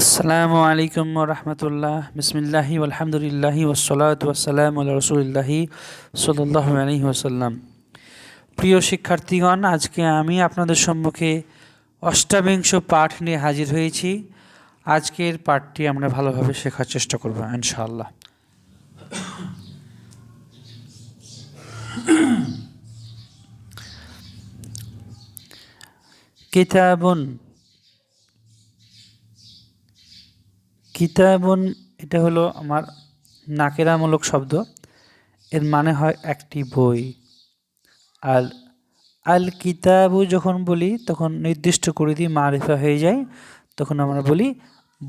আসসালামু আলাইকুম রহমতুল্লাহ। বিসমিল্লাহি আলহামদুলিল্লাহি ওসলাত ওয়াসালাম রসুলিল্লাহি সাল্লাহ আলহি ওসাল্লাম প্রিয় শিক্ষার্থীগণ, আজকে আমি আপনাদের সম্মুখে অষ্টাবিংশ পাঠ নিয়ে হাজির হয়েছি। আজকের পাঠটি আমরা ভালোভাবে শেখার চেষ্টা করব, ইনশাআল্লাহ। কিতাবুন কিতাবুন, এটা হলো আমার নাকেরামূলক শব্দ। এর মানে হয় একটি বই। আর আল কিতাবু যখন বলি, তখন নির্দিষ্ট করে দিই, মারিফা হয়ে যায়, তখন আমরা বলি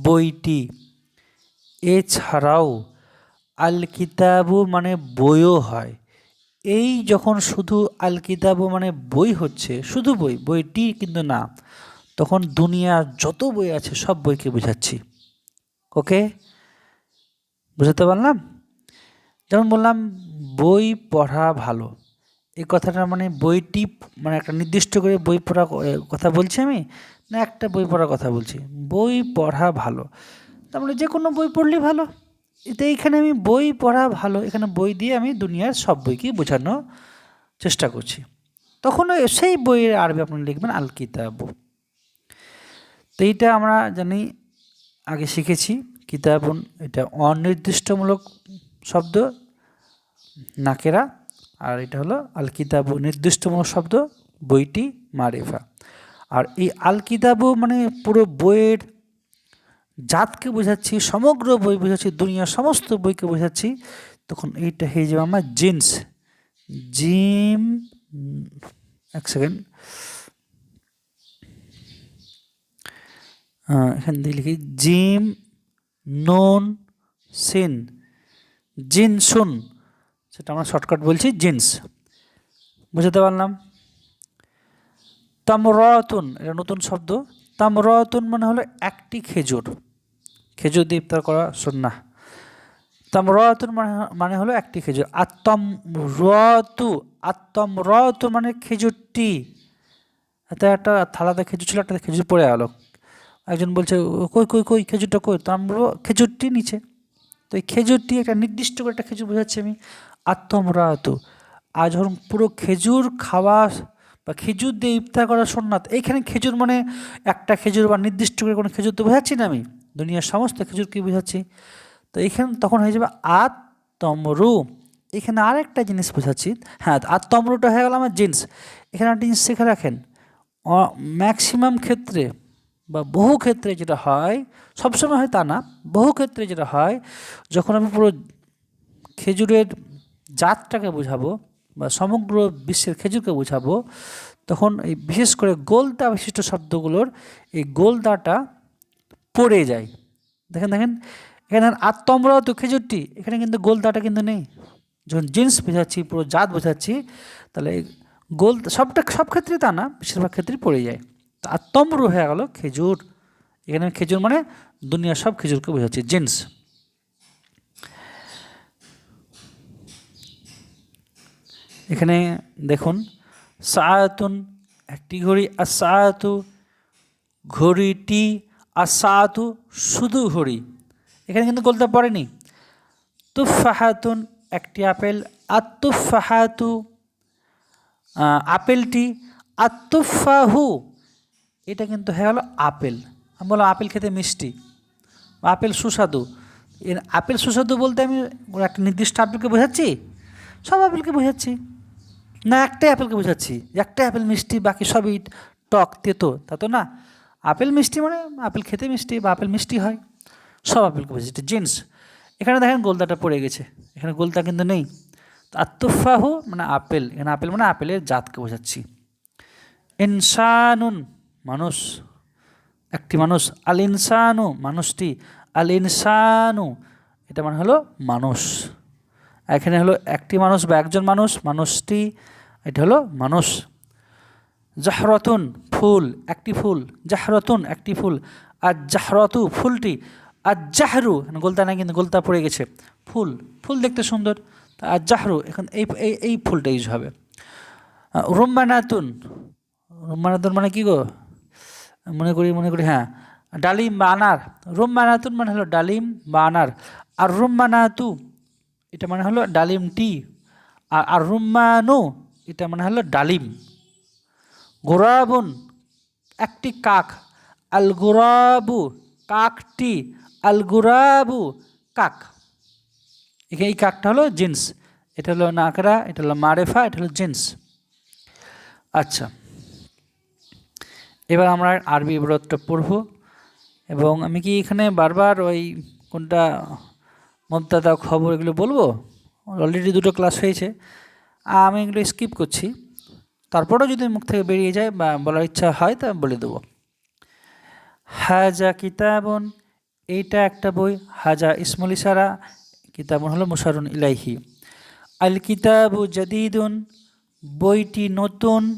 বইটি। এছাড়াও, আল কিতাবু মানে বইও হয়। এই যখন শুধু আল কিতাবু মানে বই হচ্ছে, শুধু বই, বইটি কিন্তু না, তখন দুনিয়ার যত বই আছে, সব বইকে বোঝাচ্ছি। ওকে? বুঝতে পারলাম? যেমন বললাম, বই পড়া ভালো। এই কথাটা মানে বইটি মানে একটা নির্দিষ্ট করে বই পড়া কথা বলছি আমি? না, একটা বই পড়ার কথা বলছি। বই পড়া ভালো। তার মানে যে কোনো বই পড়লেই ভালো। এতে এইখানে আমি বই পড়া ভালো, এখানে বই দিয়ে আমি দুনিয়ার সব বইকেই বোঝানোর চেষ্টা করছি। তখন সেই বইয়ের আরবি আপনি লিখবেন আল কিতাব তো এইটা আমরা জানি আগে শিখেছি কিতাবুন এটা অনির্দিষ্টমূলক শব্দ, নাকেরা, আর এটা হলো আল কিতাবু নির্দিষ্টমূলক শব্দ, বইটি, মারেফা। আর এই আল কিতাবু মানে পুরো বইয়ের জাতকে বোঝাচ্ছি, সমগ্র বই বোঝাচ্ছি, দুনিয়ার সমস্ত বইকে বোঝাচ্ছি, তখন এইটা হয়ে যাবে আমার জিন্স। জিম, এক সেকেন্ড। এখান থেকে লিখি, জিম নুন সিন জিনসুন সেটা আমরা শর্টকাট বলছি, জিন্স। বুঝতে পারলাম? তামরাতুন, এটা নতুন শব্দ। তামরাতুন মানে হলো একটি খেজুর। খেজুর দিয়ে ইফতার করা সন্না তামরাতুন মানে মানে হলো একটি খেজুর। আত্তম রতু আত্তম রতু মানে খেজুরটি। এতে একটা থালাতে খেজুর ছিল, একটা খেজুর পড়ে গেল একজন বলছে, কই কই কই, খেজুরটা কই? তো আমরা খেজুরটি নিচে। তো এই খেজুরটি একটা নির্দিষ্ট করে একটা খেজুর বোঝাচ্ছি আমি, আত্মমরাত। আর যখন পুরো খেজুর খাওয়া বা খেজুর দিয়ে ইফতার করা সোননাথ, এইখানে খেজুর মানে একটা খেজুর বা নির্দিষ্ট করে কোনো খেজুর তো বোঝাচ্ছি না আমি, দুনিয়ার সমস্ত খেজুরকে বোঝাচ্ছি? তো এইখানে তখন হয়ে যাবে আত্মরু এখানে আরেকটা জিনিস বোঝাচ্ছি হ্যাঁ আত্মরুটা হয়ে গেল আমার জিন্স। এখানে একটা জিনিস শিখে রাখেন ম্যাক্সিমাম ক্ষেত্রে বা বহু ক্ষেত্রে যেটা হয়, সবসময় হয় তা না, বহু ক্ষেত্রে যেটা হয়, যখন আমি পুরো খেজুরের জাতটাকে বোঝাবো বা সমগ্র বিশ্বের খেজুরকে বোঝাবো, তখন এই বিশেষ করে গোলদা বিশিষ্ট শব্দগুলোর এই গোলদাটা পড়ে যায়। দেখেন দেখেন, এখানে আত্মমরা তো খেজুরটি, এখানে কিন্তু গোলদাটা কিন্তু নেই। যখন জিন্স বোঝাচ্ছি, পুরো জাত বোঝাচ্ছি, তাহলে গোল, সবটা, সব ক্ষেত্রে তা না, বেশিরভাগ ক্ষেত্রেই পড়ে যায়। আর তম্র হয়ে গেল খেজুর। এখানে খেজুর মানে দুনিয়ার সব খেজুরকে বোঝাচ্ছে, জিন্স। এখানে দেখুন, সায়াতুন, একটি ঘড়ি আর সায়াতু ঘড়িটি আর সায়াতু শুধু ঘড়ি। এখানে কিন্তু বলতে পারেনি তুফাহাতুন, একটি আপেল আত্তুফাহাতু আপেলটি আত্তুফাহু এটা কিন্তু হয়ে গেলো আপেল। আমি বললাম আপেল খেতে মিষ্টি। আপেল সুস্বাদু। এর আপেল সুস্বাদু বলতে আমি একটা নির্দিষ্ট আপেলকে বোঝাচ্ছি? সব আপেলকে বোঝাচ্ছি। না, একটাই আপেলকে বোঝাচ্ছি। একটাই আপেল মিষ্টি, বাকি সবই টক, তেতো, তা তো না। আপেল মিষ্টি মানে আপেল খেতে মিষ্টি বা আপেল মিষ্টি হয়। সব আপেলকে বোঝাচ্ছি। জিন্স। এখানে দেখেন গোলদাটা পড়ে গেছে। এখানে গোলদা কিন্তু নেই। আত্মফাহু মানে আপেল। এখানে আপেল মানে আপেলের জাতকে বোঝাচ্ছি। ইনসানুন। মানুষ, একটি মানুষ আল ইনসানু মানুষটি আল ইনসানু এটা মানে হলো মানুষ। এখানে হলো একটি মানুষ বা একজন মানুষ, মানুষটি, এটা হলো মানুষ। জাহরতুন, ফুল, একটি ফুল। জাহরতুন, একটি ফুল। আর জাহরতু ফুলটি। আর জাহরু গোলতা না কিন্তু গোলতা পড়ে গেছে। ফুল ফুল দেখতে সুন্দর। তা আর জাহরু এখন এই এই ফুলটা ইউজ হবে। রুম্মানাতুন। রুম্মানাতুন মানে কী গো? মনে করি মনে করি হ্যাঁ। ডালিম বা আনার। রুম্মানাতুন মানে হলো ডালিম বা আনার। আর রুম্মানাতু এটা মানে হলো ডালিম টি। আর আর রুম্মানু এটা মানে হলো ডালিম। গোরাবুন, একটি কাক। আল গোরাবু কাকটি আল গোরাবু, কাক। এখানে এই কাকটা হলো জিন্স। এটা হলো নাকরা, এটা হলো মারেফা, এটা হলো জিন্স। আচ্ছা। এবার আমরা আরবি ইবারতটা পড়ব। এবং আমি কি এখানে বারবার ওই কোনটা মমতাদা খবর এগুলো বলব? অলরেডি দুটো ক্লাস হয়েছে। আমি এগুলো স্কিপ করছি। তারপরেও যদি মুখ থেকে বেরিয়ে যায় বা বলার ইচ্ছা হয় তা বলে দেবো। হাজা কিতাবন, এইটা একটা বই। হাজা ইসমুল ইসারা কিতাবন হলো মুসারুন ইলাইহি। আল কিতাবু জাদিদুন, বইটি নতুন।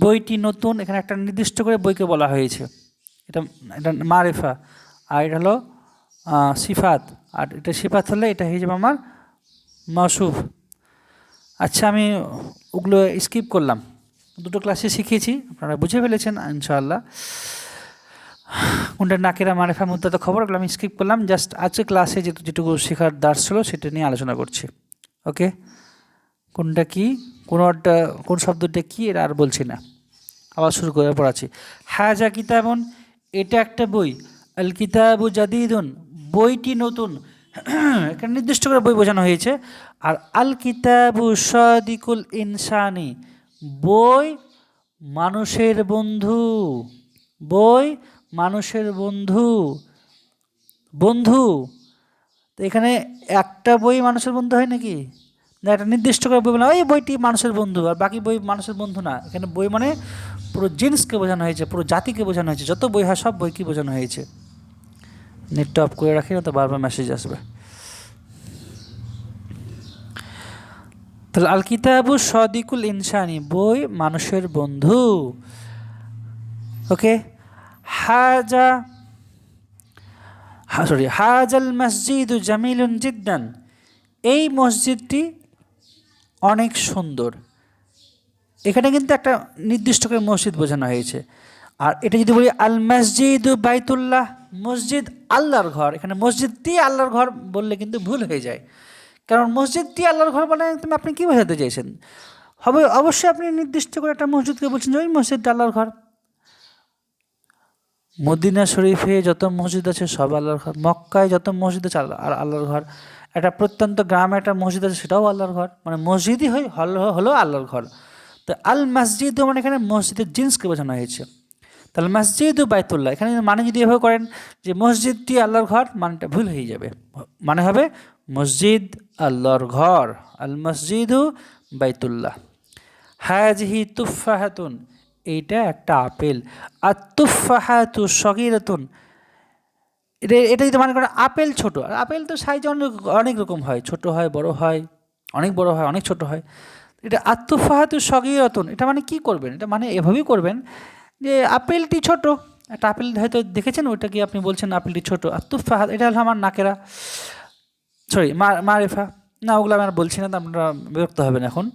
বইটি নতুন, এখানে একটা নির্দিষ্ট করে বইকে বলা হয়েছে। এটা এটা মারেফা, আর এটা হলো সিফাত। আর এটা সিফাত হলে এটা হয়ে যাবে আমার মাসুফ। আচ্ছা আমি ওগুলো স্কিপ করলাম। দুটো ক্লাসে শিখিয়েছি, আপনারা বুঝে ফেলেছেন, ইনশাআল্লাহ। কোনটা নাকেরা মারেফা মুদ্রাতে খবর, ওগুলো আমি স্কিপ করলাম। জাস্ট আজকে ক্লাসে যেটুকু শেখার দাস ছিল, সেটা নিয়ে আলোচনা করছি। ওকে? কোনটা কি কোনটা কোন শব্দটা কি এর আর বলছি না। আবার শুরু করে পড়াচ্ছি। হাজা কিতাবন, এটা একটা বই। আল কিতাবু জাদিদুন, বইটি নতুন। এখানে নির্দিষ্ট করে বই বোঝানো হয়েছে। আর আল কিতাবু সদিকুল ইনসানি, বই মানুষের বন্ধু। বই মানুষের বন্ধু। বন্ধু। তো এখানে একটা বই মানুষের বন্ধু হয় নাকি? একটা নির্দিষ্ট করে বই বললাম এই বইটি মানুষের বন্ধু, আর বাকি বই মানুষের বন্ধু না। এখানে বই মানে পুরো জিন্সকে বোঝানো হয়েছে, পুরো জাতিকে বোঝানো হয়েছে, যত বই হয় সব বইকে বোঝানো হয়েছে। নেটটা অফ করে রাখি না তো বারবার মেসেজ আসবে। তাহলে আল কিতাবু সদিকুল ইনসানি, বই মানুষের বন্ধু। ওকে? হাজা, হা সরি হাজাল মসজিদ জামিলুন জিদ্দান। এই মসজিদটি অনেক সুন্দর। এখানে কিন্তু একটা নির্দিষ্ট করে মসজিদ বোঝানো হয়েছে। আর এটা যদি বলি আল মসজিদ বাইতুল্লাহ, মসজিদ আল্লাহর ঘর। এখানে মসজিদটি আল্লাহর ঘর বললে কিন্তু ভুল হয়ে যায়। কারণ মসজিদটি আল্লাহর ঘর বলে তুমি আপনি কী বোঝাতে চাইছেন? হবে, অবশ্যই আপনি নির্দিষ্ট করে একটা মসজিদকে বলছেন যে ওই মসজিদটা আল্লাহর ঘর। মদিনা শরীফে যত মসজিদ আছে সব আল্লাহর ঘর। মক্কায় যত মসজিদ আছে আর আল্লাহর ঘর। একটা প্রত্যন্ত গ্রামে একটা মসজিদ আছে, সেটাও আল্লাহর ঘর। মানে মসজিদই হয় হলো আল্লাহর ঘর। তো আল মসজিদ মানে এখানে মসজিদের জিন্সকে বোঝানো হয়েছে। তাহলে মসজিদ বাইতুল্লাহ, এখানে মানে যদি এভাবে করেন যে মসজিদটি আল্লাহর ঘর, মানেটা ভুল হয়ে যাবে। মানে হবে মসজিদ আল্লাহর ঘর, আল মসজিদ বাইতুল্লাহ। হাজহি তুফাহাতুন এইটা একটা আপেল। আর তুফাহাতু সগিরাতুন এটা এটা যদি মনে করেন আপেল ছোট, আর আপেল তো সাইজ অনেক অনেক রকম হয়, ছোট হয়, বড় হয়, অনেক বড় হয়, অনেক ছোট হয়। এটা আত্মফাহাতু সগিরতন এটা মানে কি করবেন? এটা মানে এভাবেই করবেন যে আপেলটি ছোট, একটা আপেল হয়তো দেখেছেন, ওইটা কি আপনি বলছেন আপেলটি ছোট? আত্মফাহাত, এটা হলো আমার নাকেরা সরি মারেফা না ওগুলো আমি আর বলছি না, আপনারা বিরক্ত হবেন এখন।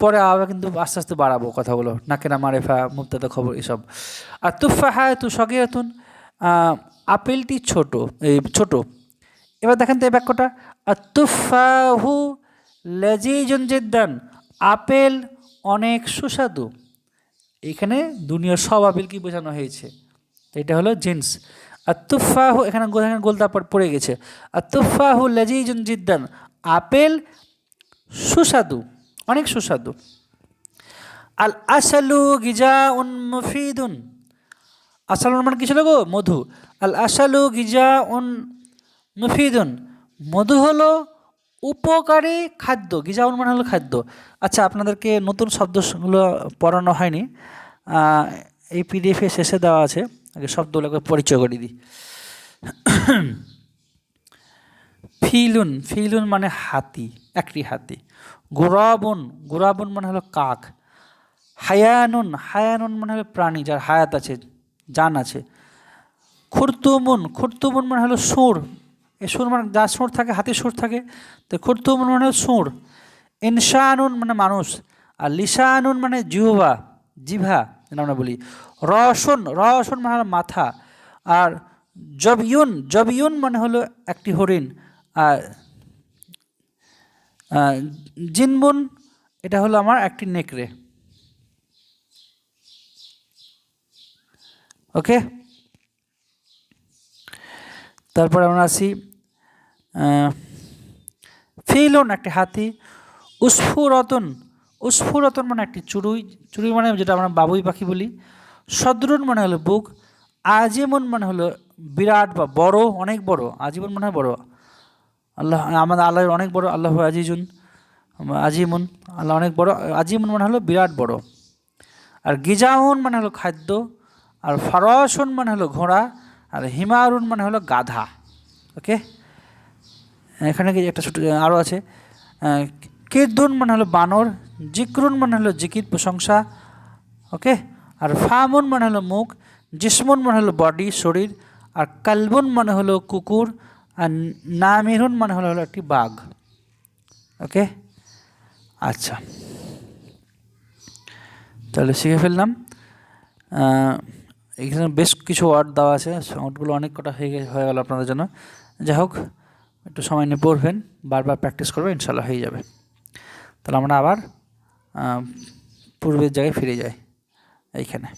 পরে আবার কিন্তু আস্তে আস্তে বাড়াবো কথাগুলো, নাকেরা মারেফা মুক্তাদা খবর, এসব। আর তুফা হায় তু সগিরাতুন আপেলটি ছোট, এই ছোট। এবার দেখেন তো এই বাক্যটা। আর তুফাহু লেজিজন জিদ্দান, আপেল অনেক সুস্বাদু। এখানে দুনিয়ার সব আপেল কি বোঝানো হয়েছে? এটা হলো জিন্স। আর তুফাহু এখানে এখানে গোলতা পড়- পড়ে গেছে। আর তুফাহু লেজিজন জিদ্দান, আপেল সুস্বাদু, অনেক সুস্বাদু। আল আসালু গিজা উন মুফিদুন আসালুন মানে কি ছিল মধু। আল আসালু গিজা উন মুফিদুন। মধু হলো উপকারী খাদ্য, গিজাউন মানে হলো খাদ্য। আচ্ছা আপনাদেরকে নতুন শব্দগুলো পড়ানো হয়নি। এই পিডিএফে শেষে দেওয়া আছে। আগে শব্দগুলোকে পরিচয় করে দিই। ফিলুন ফিলুন মানে হাতি, একটি হাতি। গোরাবন গোরাবন মানে হলো কাক। হায়ানুন হায়ানুন মানে হলো প্রাণী, যার হায়াত আছে। জান আছে। খুরতুমুন খুরতুমুন মানে হলো সুর এ সুর মানে যা সুর থাকে হাতির সুর থাকে। তো খুরতুমুন মানে হলো সুর ইনসানুন মানে মানুষ, আর লিসানুন মানে জিহবা জিভা যেটা আমরা বলি। রসন রসন মানে হলো মাথা। আর জবিউন জবিউন মানে হলো একটি হরিণ। আর জিনবুন এটা হলো আমার একটি নেকড়ে। ওকে? তারপর আমরা আসি ফিলন একটি হাতি, উস্ফুরতন উস্ফুরতন মানে একটি চুড়ুই চুড়ুই মানে যেটা আমরা বাবুই পাখি বলি, সদরুন মানে হলো বুক আজিমন মানে হলো বিরাট বা বড়, অনেক বড়, আজীবন মানে হয় বড়। আল্লাহ আমাদের আল্লাহ অনেক বড়, আল্লাহ আজিজুন আজিমুন আল্লাহ অনেক বড় আজিমুন মানে হলো বিরাট বড়। আর গিজাউন মানে হলো খাদ্য আর ফারসুন মানে হলো ঘোড়া, আর হিমারুন মানে হলো গাধা। ওকে? এখানে কি একটা ছোটো আরও আছে। কীর্দুন মানে হলো বানর, জিক্রুন মানে হলো জিকির প্রশংসা। ওকে? আর ফামুন মানে হলো মুখ, জিসমুন মানে হলো বডি, শরীর। আর কালবুন মানে হলো কুকুর, আর নামিরুন মানে হলো হলো একটি বাঘ। ওকে? আচ্ছা। তাহলে শিখে ফেললাম। এখানে বেশ কিছু ওয়ার্ড দেওয়া আছে ওয়ার্ডগুলো অনেক কটা হয়ে হয়ে গেল আপনাদের জন্য। যাই হোক, একটু সময় নিয়ে পড়বেন, বারবার প্র্যাকটিস করবেন ইনশাল্লাহ হয়ে যাবে। তাহলে আমরা আবার পূর্বের জায়গায় ফিরে যাই, এইখানে।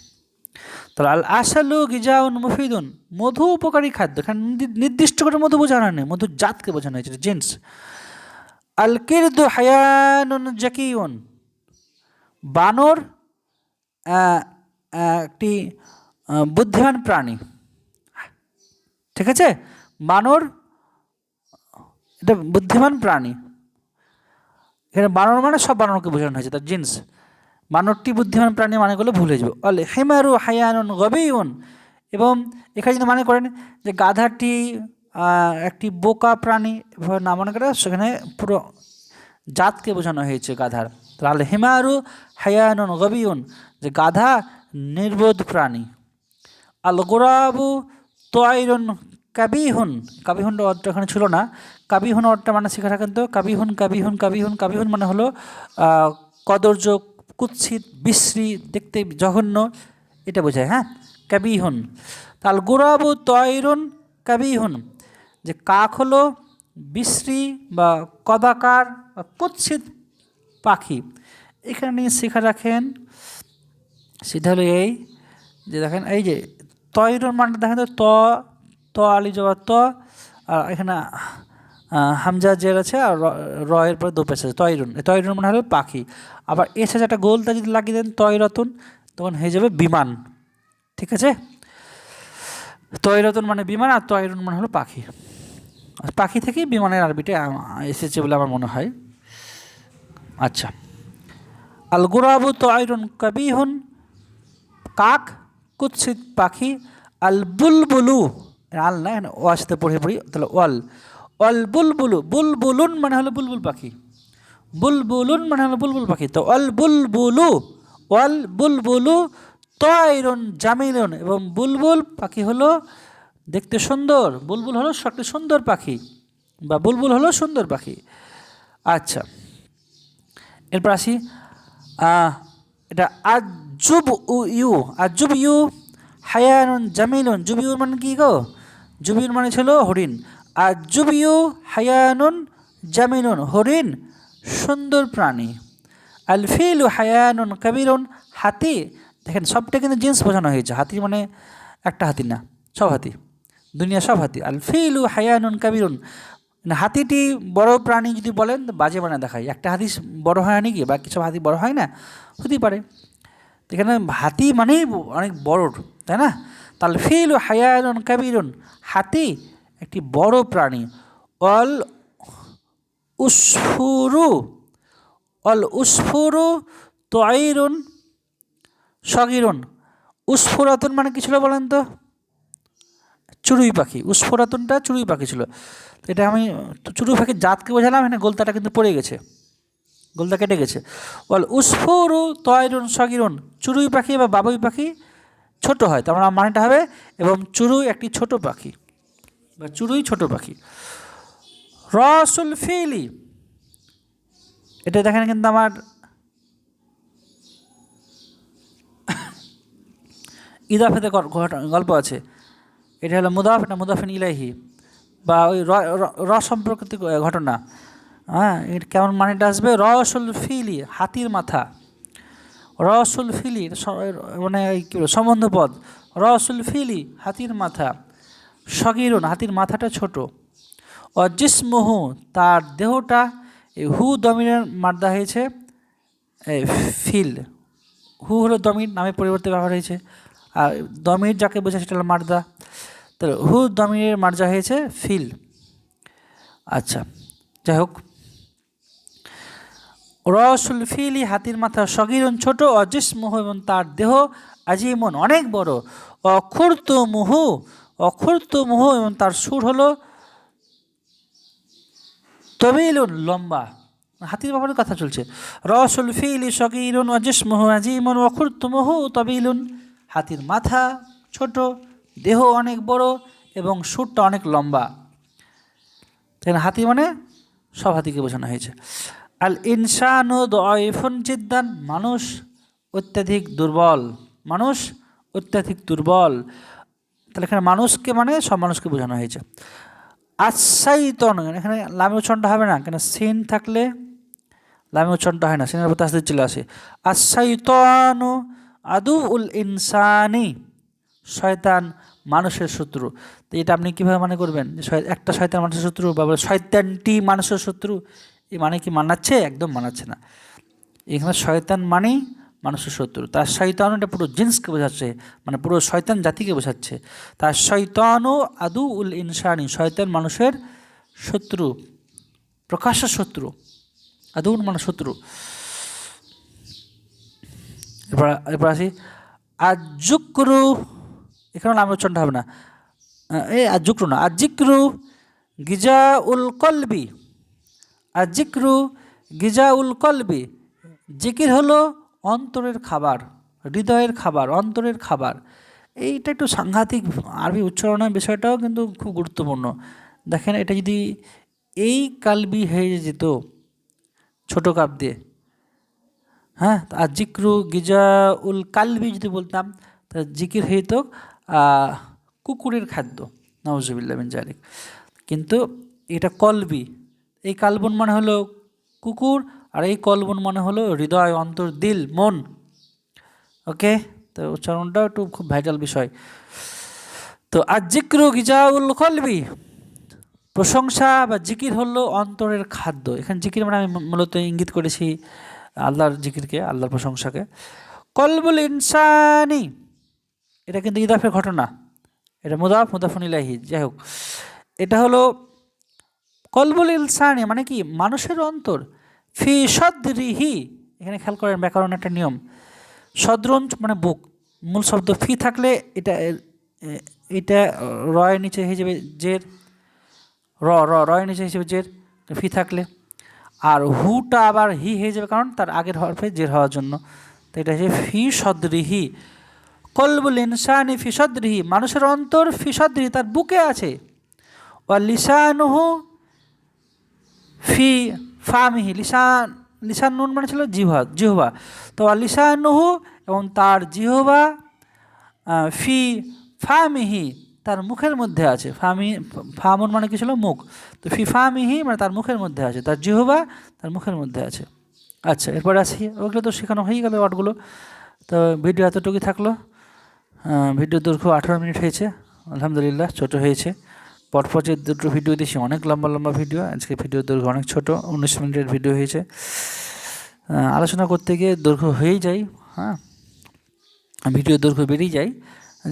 তাহলে আল আসালু গিজাউন মুফিদুন, মধু উপকারী খাদ্য। এখানে নির্দিষ্ট করে মধু বোঝানো নেই মধু জাতকে বোঝানো হয়েছে জেন্টস আল কিরদু হায়ানুন জাকিউন, বানর একটি বুদ্ধিমান প্রাণী। ঠিক আছে? বানর, এটা বুদ্ধিমান প্রাণী। এখানে বানর মানে সব বানরকে বোঝানো হয়েছে, তার জিন্স বানরটি বুদ্ধিমান প্রাণী মানে করলে ভুলে যাবে। অল হেমারু হায়ানুন গবেইউন এবং এখানে যদি মনে করেন যে গাধাটি একটি বোকা প্রাণী না মনে করে, সেখানে পুরো জাতকে বোঝানো হয়েছে গাধার। তাহলে হেমারু হায়ানুন গবিউন, যে গাধা নির্বোধ প্রাণী। আল গোরাবু তয়রুন কাবিহুন কাবিহুন অর্থ এখানে ছিল না। কাবিহুন অর্থটা মানে শিখে রাখেন তো কাবিহুন কাবিহুন কাবিহুন কাবিহুন মানে হলো কদর্য কুৎসিত, বিশ্রী, দেখতে জঘন্য, এটা বোঝায় হ্যাঁ? কাবিহুন। তাল গোরাবু তয়রুন কাবিহুন। যে কাক হলো বিশ্রী বা কদাকার বা কুৎসিত পাখি। এখানে নিয়ে শিখা রাখেন সেটা হলো এই, যে দেখেন, এই যে তয়রুন মানটা দেখেন তো, ত ত, আলি জবাব ত, আর এখানে হামজা জের আছে আর র- পরে দোপেশ আছে তয়রুন তয়রুন মানে হলো পাখি। আবার এসে একটা গোলটা যদি লাগিয়ে দেন তয়রতুন তখন হয়ে যাবে বিমান। ঠিক আছে? তয়রতুন মানে বিমান আর তয়রুন মানে হলো পাখি। পাখি থেকেই বিমানের আরবিটা এসেছে বলে আমার মনে হয়। আচ্ছা। আল গুরাবু তয়রুন কবিহুন, কাক কুৎসিত পাখি, আল বুলবুলু আল না, এখানে ও আসতে পড়ে, পড়ি, তাহলে অল অল বুলবুলু, বুলবুলুন মানে হলো বুলবুল পাখি। বুলবুলুন মানে হলো বুলবুল পাখি। তো অল বুলবুলু, ওয়াল বুলবুলু, তয়রুন জামিলুন, এবং বুলবুল পাখি হলো দেখতে সুন্দর। বুলবুল হলো একটি সুন্দর পাখি, বা বুলবুল হলো সুন্দর পাখি। আচ্ছা এরপর আসি এটা আজুব ইউ আজুব ইউ হায়ানুন জামিলুন। জুবিউর মানে কি গো? জুবিউর মানে ছিল হরিণ। আজুব ইউ হায়ানুন জামিলুন, হরিণ সুন্দর প্রাণী। আলফিলু হায়ানুন কাবিরুন হাতি। দেখেন, সবটা কিন্তু জিন্স বোঝানো হয়েছে। হাতি মানে একটা হাতি না, সব হাতি। দুনিয়া সব হাতি। আলফিলু হায়ানুন কাবিরুন। হাতিটি বড় প্রাণী যদি বলেন বাজে বানা দেখায়। একটা হাতি বড় হয় নাকি, বা কিছু হাতি বড় হয় না? হতেই পারে। এখানে হাতি মানেই অনেক বড়, তাই না? তাহলে ফিল হায়ানুন কাবিরুন। হাতি একটি বড় প্রাণী। All উসফুরু all উসফুরু তয়রুন সগিরুন। উসফুরাতুন মানে কি ছিল বলেন তো? চড়ুই পাখি, উস্ফোরাতনটা চড়ুই পাখি ছিল। এটা আমি, চড়ুই পাখির জাতকে বোঝালাম, এখানে গোলতাটা কিন্তু পড়ে গেছে। গোলতা কেটে গেছে। বল, উস্ফোরু তয়রুন সগিরুন, চড়ুই পাখি বা বাবুই পাখি ছোট হয়, তার মানে মানেটা হবে, এবং চড়ুই একটি ছোট পাখি, বা চড়ুই ছোট পাখি। রসুল ফিলি, এটা দেখেন কিন্তু আমার ইদাফেতে গল্প আছে। এটা হলো মুদাফ এটা মুদাফিন ইলাহি বা ওই র- সম্পর্কিত ঘটনা। হ্যাঁ এর কেমন মানেটা আসবে? রসুল ফিলি, হাতির মাথা। রসুল ফিলি মানে কী বলব সম্বন্ধ পদ। রসুল ফিলি, হাতির মাথা। সগিরুন, হাতির মাথাটা ছোট। অজিসমহু তার দেহটা হু দমিনের মার্দা হয়েছে ফিল। হু হলো দমির নামে পরিবর্তে ব্যবহার হয়েছে। আর দমির যাকে বোঝায় সেটা হলো মার্দা তাহলে হু দমিরের মার্জা হয়েছে ফিল। আচ্ছা যাই হোক। রসুল ফিলি হাতির মাথা সগিরন ছোট অজিসমুহ এবং তার দেহ আজিমন অনেক বড়। অক্ষুর্ত মুহু অক্ষুর্ত মুহু এবং তার সুর হলো তবিলুন লম্বা। হাতির ব্যাপারে কথা চলছে। রসুল ফিলি সগিরুন অজিসমুহ আজিমন অক্ষুর্ত মুহু তবিলুন। হাতির মাথা ছোট। দেহ অনেক বড় এবং সুরটা অনেক লম্বা। এখানে হাতি মানে সব হাতিকে বোঝানো হয়েছে। আল ইনসানু দয়ফুন জিদ্দান, মানুষ অত্যাধিক দুর্বল, মানুষ অত্যাধিক দুর্বল। তাহলে এখানে মানুষকে মানে সব মানুষকে বোঝানো হয়েছে। আচ্ছাইতন এখানে লামে উচ্চারণটা হবে না, কেন সিন থাকলে লামে উচ্চারণটা হয় না, সিনের উপর তাসদিদ চলে আসে। আচ্ছাইতনু আদু উল ইনসানি, শয়তান মানুষের শত্রু। তো এটা আপনি কীভাবে মানে করবেন? যে একটা শয়তান মানুষের শত্রু বা শয়তানটি মানুষের শত্রু এই মানে কি মানাচ্ছে? একদম মানাচ্ছে না। এখানে শয়তান মানেই মানুষের শত্রু। তার শয়তান এটা পুরো জিন্সকে বোঝাচ্ছে মানে পুরো শয়তান জাতিকে বোঝাচ্ছে। তার শয়তানও আদু উল ইনসানি, শয়তান মানুষের শত্রু প্রকাশ্য শত্রু আদু মানে শত্রু। এরপর এরপর আসি। আজুকরু এখানে নাম উচ্চারণটা হবে না। এই আজুকরু না আজিক্রু গিজা উল কলবি আজিক্রু গিজা উল কলবি জিকির হলো অন্তরের খাবার হৃদয়ের খাবার অন্তরের খাবার। এইটা একটু সাংঘাতিক আরবি উচ্চারণের বিষয়টাও কিন্তু খুব গুরুত্বপূর্ণ। দেখেন এটা যদি এই কালবি হয়ে যেত ছোটো কাপ দিয়ে হ্যাঁ আর জিক্রু গিজা উল কালবি যদি বলতাম তা জিকির হয়ে আহ, কুকুরের খাদ্য নওয়াজবিল্লা বিন জালিক। কিন্তু এটা কলবি। এই কালবন মানে হলো কুকুর, আর এই কলবন মানে হলো হৃদয়, অন্তর, দিল, মন। ওকে? তো উচ্চারণটাও একটু খুব ভাইটাল বিষয়। তো আর জিক্রু গিজাউল কলবি। প্রশংসা বা জিকির হলো অন্তরের খাদ্য। এখানে জিকির মানে আমি মূলত ইঙ্গিত করেছি আল্লাহর জিকিরকে, আল্লাহর প্রশংসাকে। কলবুল ইনসানি। এটা কিন্তু ইদাফের ঘটনা। এটা মুদাফ, মুদাফুন ইলাহি যাই হোক। এটা হলো কলবুল ইনসানি মানে কি? মানুষের অন্তর। ফি সদরিহি, এখানে খেয়াল করেন ব্যাকরণ একটা নিয়ম। সদ্রঞ্চ মানে বুক। মূল শব্দ ফি থাকলে এটা এটা রয়ের নিচে যাবে জের। র র, রয়ের নিচে হিসেবে জের। ফি থাকলে। আর হুটা আবার হি হয়ে যাবে কারণ তার আগের হরফে জের হওয়ার জন্য। তো এটা হচ্ছে ফি সদরিহি। কলবুল ইনসানি ফি সদরিহি, মানুষের অন্তর ফি সদরিহি তার বুকে আছে। ও লিসানুহু ফি ফামিহি, লিসান লিসান নুন মানে ছিল জিহ্বা, জিহবা। তো লিসানুহু এবং তার জিহবা ফি ফামিহি তার মুখের মধ্যে আছে। ফামি ফামুন মানে কি ছিল? মুখ। তো ফি ফামিহি মানে তার মুখের মধ্যে আছে। তার জিহবা তার মুখের মধ্যে আছে। আচ্ছা এরপরে আসি। ওগুলো তো শেখানো হয়ে গেল ওয়ার্ডগুলো। তো ভিডিও এতটুকুই থাকল। ভিডিও দৈর্ঘ্য আঠারো মিনিট হয়েছে। আলহামদুলিল্লাহ, ছোট হয়েছে। পরপর যে দুটো ভিডিও দিয়েছি, অনেক লম্বা লম্বা ভিডিও আজকে ভিডিও দৈর্ঘ্য অনেক ছোট, উনিশ মিনিটের ভিডিও হয়েছে। আলোচনা করতে গিয়ে দৈর্ঘ্য হয়েই যায় হ্যাঁ? ভিডিও দৈর্ঘ্য বেড়েই যায়।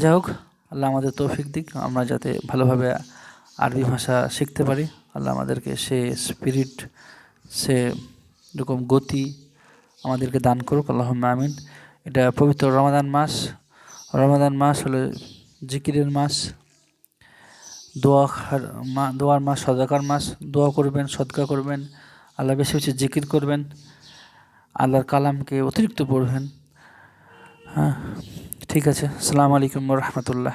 যাই হোক, আল্লাহ আমাদের তৌফিক দিক, আমরা যাতে ভালোভাবে আরবি ভাষা শিখতে পারি। আল্লাহ আমাদেরকে সে স্পিরিট সে এরকম গতি আমাদেরকে দান করুক। আল্লাহ আমিন। এটা পবিত্র রমাদান মাস রমাদান মাস হলো জিকিরের মাস। দোয়া মা, দোয়ার মাস, সদাকার মাস। দোয়া করবেন, সদকা করবেন, আল্লাহ বেশি বেশি জিকির করবেন, আল্লাহর কালামকে অতিরিক্ত পড়বেন। হ্যাঁ ঠিক আছে। সালাম আলাইকুম রহমতুল্লাহ।